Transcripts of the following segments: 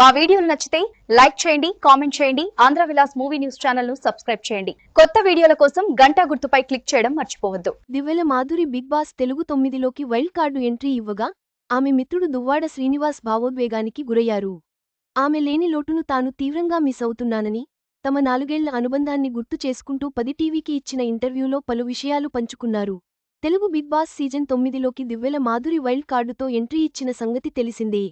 మా వీడియోలు నచ్చితే లైక్ చేయండి కామెంట్ చేయండి ఆంధ్ర విలాస్ మూవీ న్యూస్ ఛానల్ను సబ్స్క్రైబ్ చేయండి. కొత్త వీడియోల కోసం గంట గుర్తుపై క్లిక్ చేయడం మర్చిపోవద్దు. దివ్యల మాధురి బిగ్ బాస్ తెలుగు తొమ్మిదిలోకి వైల్డ్ కార్డు ఎంట్రీ ఇవ్వగా ఆమె మిత్రుడు దువ్వాడ శ్రీనివాస్ భావోద్వేగానికి గురయ్యారు. ఆమె లేని లోటును తాను తీవ్రంగా మిస్ అవుతున్నానని తమ నాలుగేళ్ళ అనుబంధాన్ని గుర్తు చేసుకుంటూ పది టీవీకి ఇచ్చిన ఇంటర్వ్యూలో పలు విషయాలు పంచుకున్నారు. తెలుగు బిగ్ బాస్ సీజన్ తొమ్మిదిలోకి దివ్వెల మాధురి వైల్డ్ కార్డుతో ఎంట్రీ ఇచ్చిన సంగతి తెలిసిందే.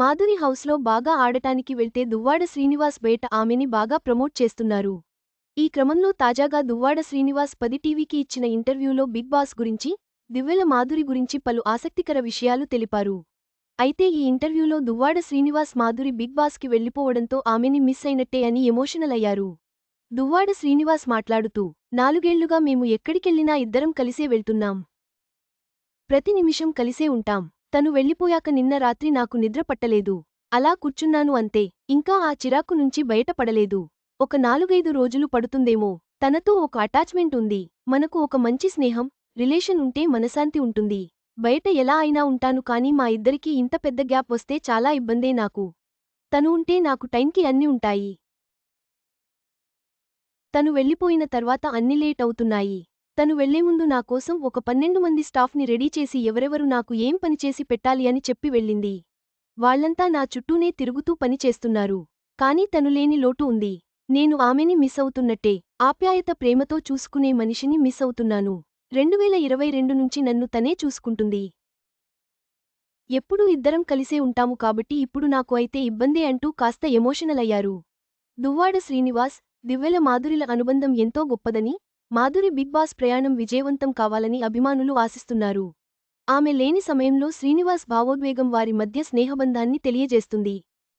మాధురి హౌస్లో బాగా ఆడటానికి వెళ్తే దువ్వాడ శ్రీనివాస్ బయట ఆమెని బాగా ప్రమోట్ చేస్తున్నారు. ఈ క్రమంలో తాజాగా దువ్వాడ శ్రీనివాస్ పది టీవీకి ఇచ్చిన ఇంటర్వ్యూలో బిగ్ బాస్ గురించి దివ్వెల మాధురి గురించి పలు ఆసక్తికర విషయాలు తెలిపారు. అయితే ఈ ఇంటర్వ్యూలో దువ్వాడ శ్రీనివాస్ మాధురి బిగ్ బాస్కి వెళ్ళిపోవడంతో ఆమెని మిస్ అయినట్టే అని ఎమోషనల్ అయ్యారు. దువ్వాడ శ్రీనివాస్ మాట్లాడుతూ నాలుగేళ్ళుగా మేము ఎక్కడికెళ్ళినా ఇద్దరం కలిసే వెళ్తున్నాం. ప్రతి నిమిషం కలిసే ఉంటాం. తను వెళ్ళిపోయాక నిన్న రాత్రి నాకు నిద్ర పట్టలేదు. అలా కూర్చున్నాను అంతే. ఇంకా ఆ చిరాకు నుంచి బయటపడలేదు. ఒక నాలుగైదు రోజులు పడుతుందేమో. తనతో ఒక అటాచ్మెంట్ ఉంది. మనకు ఒక మంచి స్నేహం రిలేషన్ ఉంటే మనశాంతి ఉంటుంది. బయట ఎలా అయినా ఉంటాను కానీ మా ఇద్దరికీ ఇంత పెద్ద గ్యాప్ వస్తే చాలా ఇబ్బందే నాకు. తను ఉంటే నాకు టైంకి అన్ని ఉంటాయి. తను వెళ్ళిపోయిన తర్వాత అన్ని లేట్ అవుతున్నాయి. తను వెళ్ళే ముందు నా కోసం ఒక పన్నెండు మంది స్టాఫ్ని రెడీ చేసి ఎవరెవరు నాకు ఏం పనిచేసి పెట్టాలి అని చెప్పి వెళ్ళింది. వాళ్ళంతా నా చుట్టూనే తిరుగుతూ పనిచేస్తున్నారు కాని కానీ తను లేని లోటు ఉంది. నేను ఆమెని మిస్ అవుతున్నట్టే ఆప్యాయత ప్రేమతో చూసుకునే మనిషిని మిస్ అవుతున్నాను. రెండువేల ఇరవై రెండు నుంచి నన్ను తనే చూసుకుంటుంది. ఎప్పుడూ ఇద్దరం కలిసే ఉంటాము కాబట్టి ఇప్పుడు నాకు అయితే ఇబ్బందే అంటూ కాస్త ఎమోషనల్ అయ్యారు. దువ్వాడ శ్రీనివాస్ దివ్వెల మాధురిల అనుబంధం ఎంతో గొప్పదని మాధురి బిగ్ బాస్ ప్రయాణం విజయవంతం కావాలని అభిమానులు ఆశిస్తున్నారు. ఆమె లేని సమయంలో శ్రీనివాస్ భావోద్వేగం వారి మధ్య స్నేహబంధాన్ని తెలియజేస్తుంది.